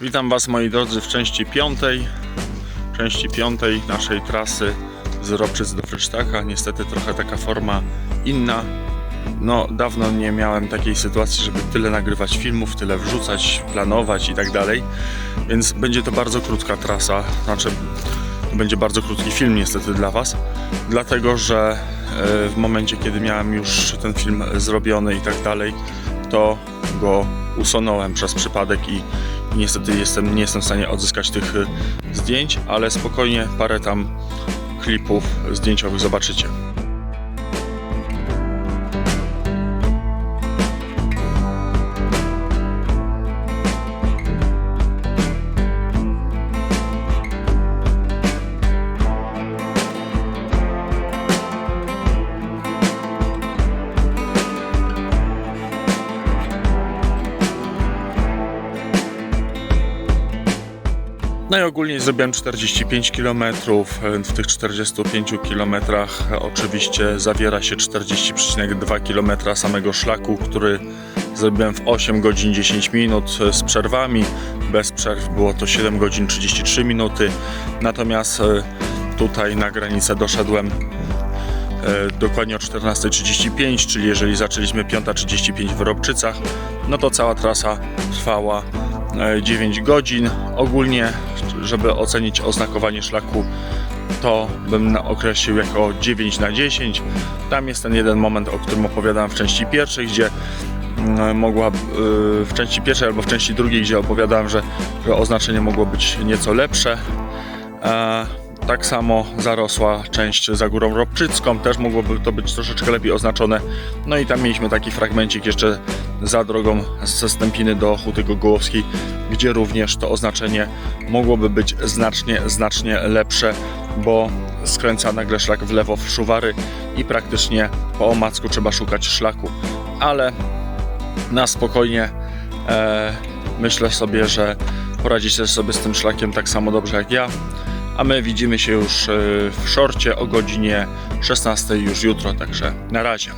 Witam Was moi drodzy w części piątej części piątej naszej trasy z Ropczyc do Frycztaka. Niestety trochę taka forma inna. No, dawno nie miałem takiej sytuacji, żeby tyle nagrywać filmów, tyle wrzucać, planować i tak dalej. Więc będzie to bardzo krótka trasa, znaczy będzie bardzo krótki film niestety dla Was, dlatego że e, w momencie, kiedy miałem już ten film zrobiony i tak dalej, to go usunąłem przez przypadek i niestety jestem, nie jestem w stanie odzyskać tych e, zdjęć, ale spokojnie parę tam klipów zdjęciowych zobaczycie. No i ogólnie zrobiłem 45 km. W tych 45 km oczywiście zawiera się 40,2 km samego szlaku, który zrobiłem w 8 godzin 10 minut z przerwami. Bez przerw było to 7 godzin 33 minuty. Natomiast e, tutaj na granicę doszedłem e, dokładnie o 14.35, czyli jeżeli zaczęliśmy 5.35 w Robczycach, no to cała trasa trwała e, 9 godzin. Ogólnie, żeby ocenić oznakowanie szlaku, to bym określił jako 9 na 10. Tam jest ten jeden moment, o którym opowiadałem w części pierwszej, gdzie mm, mogła y, w części pierwszej albo w części drugiej, gdzie opowiadałem, że, że oznaczenie mogło być nieco lepsze. E, tak samo zarosła część za górą Robczycką, też mogłoby to być troszeczkę lepiej oznaczone. No i tam mieliśmy taki fragmencik jeszcze za drogą ze Stępiny do Huty Gogołowskiej, gdzie również to oznaczenie mogłoby być znacznie, znacznie lepsze, bo skręca nagle szlak w lewo w Szuwary i praktycznie po omacku trzeba szukać szlaku. Ale na spokojnie e, myślę sobie, że poradzicie sobie z tym szlakiem tak samo dobrze jak ja. A my widzimy się już e, w szorcie o godzinie 16 już jutro, także na razie.